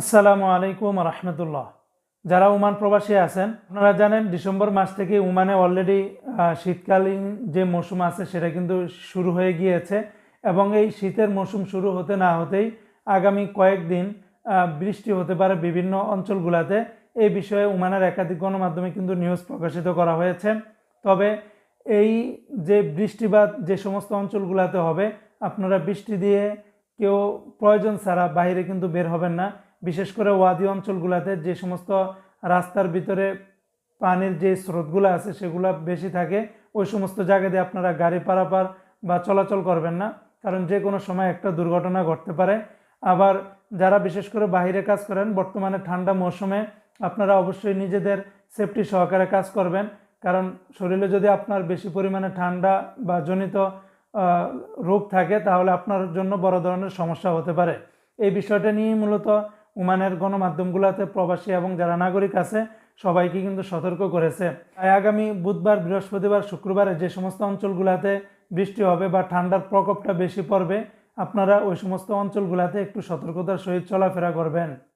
আসসালামু আলাইকুম রহমতুল্লাহ। যারা ওমান প্রবাসী আছেন, আপনারা জানেন ডিসেম্বর মাস থেকে ওমানে অলরেডি শীতকালীন যে মৌসুম আছে সেটা কিন্তু শুরু হয়ে গিয়েছে এবং এই শীতের মৌসুম শুরু হতে না হতেই আগামী কয়েকদিন বৃষ্টি হতে পারে বিভিন্ন অঞ্চলগুলোতে। এই বিষয়ে ওমানের একাধিক গণমাধ্যমে কিন্তু নিউজ প্রকাশিত করা হয়েছে। তবে এই যে বৃষ্টিপাত যে সমস্ত অঞ্চলগুলোতে হবে, আপনারা বৃষ্টি দিয়ে কেউ প্রয়োজন ছাড়া বাইরে কিন্তু বের হবেন না। বিশেষ করে ওয়াদি অঞ্চলগুলোতে যে সমস্ত রাস্তার ভিতরে পানির যে স্রোতগুলো আছে সেগুলো বেশি থাকে, ওই সমস্ত জায়গা দিয়ে আপনারা গাড়ি পারাপার বা চলাচল করবেন না। কারণ যে কোনো সময় একটা দুর্ঘটনা ঘটতে পারে। আবার যারা বিশেষ করে বাইরে কাজ করেন, বর্তমানে ঠান্ডা মৌসুমে আপনারা অবশ্যই নিজেদের সেফটি সহকারে কাজ করবেন। কারণ শরীরে যদি আপনার বেশি পরিমাণে ঠান্ডা বা জনিত রোগ থাকে, তাহলে আপনার জন্য বড় ধরনের সমস্যা হতে পারে। এই বিষয়টা নিয়েই মূলত ওমানের গণমাধ্যমগুলোতে প্রবাসী এবং যারা নাগরিক আছে, সবাইকে কিন্তু সতর্ক করেছে। তাই আগামী বুধবার, বৃহস্পতিবার, শুক্রবারে যে সমস্ত অঞ্চলগুলোতে বৃষ্টি হবে বা ঠান্ডার প্রকোপটা বেশি পড়বে, আপনারা ওই সমস্ত অঞ্চলগুলোতে একটু সতর্কতার সহিত চলাফেরা করবেন।